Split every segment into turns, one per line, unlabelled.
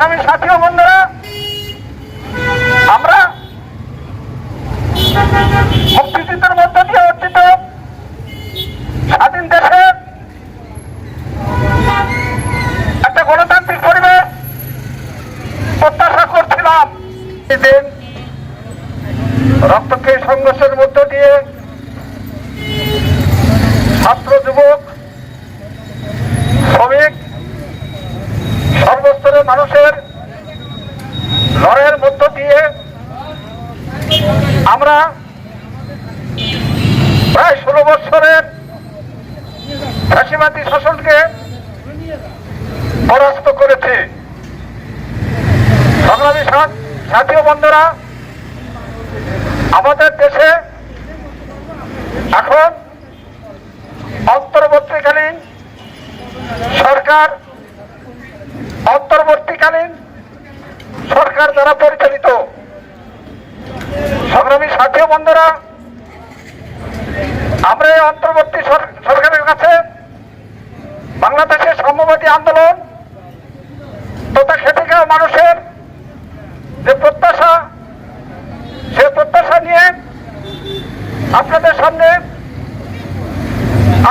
সংগ্রামী সাথী ও বন্ধুরা, আমরা মুক্তিযুদ্ধের মধ্য দিয়ে অর্জিত স্বাধীন দেশে একটা গণতান্ত্রিক পরিবেশ প্রত্যাশা করছিলাম। দিন রক্তক্ষয়ী সংঘর্ষের মধ্য দিয়ে লড়াইয়ের মধ্য দিয়ে আমরা প্রায় ষোলো বৎসরের ফাঁসিবাদী শাসনকে পরাস্ত করেছি। সংগ্রামী সাথ- সাথী ও বন্ধুরা, আমাদের দেশে এখন অন্তর্বর্তীকালীন সরকার অন্তর্বর্তীকালীন সরকার দ্বারা পরিচালিত। সংগ্রামী সাথী বন্ধুরা, আমরা এই অন্তর্বর্তী সরকারের কাছে বাংলাদেশের সাম্যবাদী আন্দোলন তথা খেটে মানুষের যে প্রত্যাশা, সে প্রত্যাশা নিয়ে আপনাদের সামনে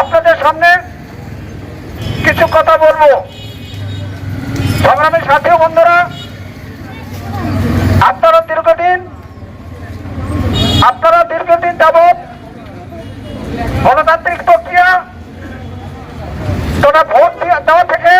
আপনাদের সামনে কিছু কথা বলব। সংগ্রামী সাথী বন্ধুরা গণতান্ত্রিক প্রক্রিয়া তোরা ভোট দিয়ে- দেওয়া থেকে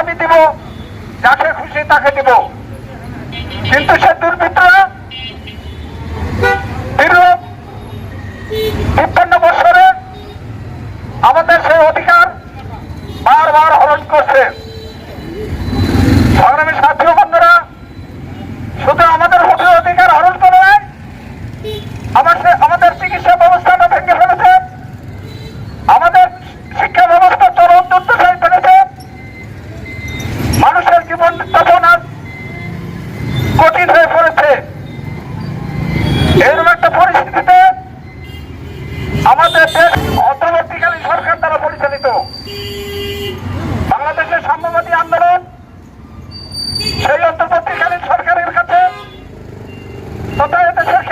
আমি দিব যাকে খুশি তাকে দিব। কিন্তু সে দুর্বৃত্তরা তিপ্পান্ন বছরে আমাদের সেই অধিকার বারবার হরণ করছে। সংগ্রামী সাথী বন্ধুরা শুধু আমাদের ভোটের অধিকার হরণ করে নাই, আমাদের আমাদের চিকিৎসা ব্যবস্থাটা ভেঙে ফেলেছে। আমাদের বাংলাদেশের সাম্যবাদী আন্দোলন সেই অন্তর্বর্তীকালীন সরকারের কাছে তথা এদেশের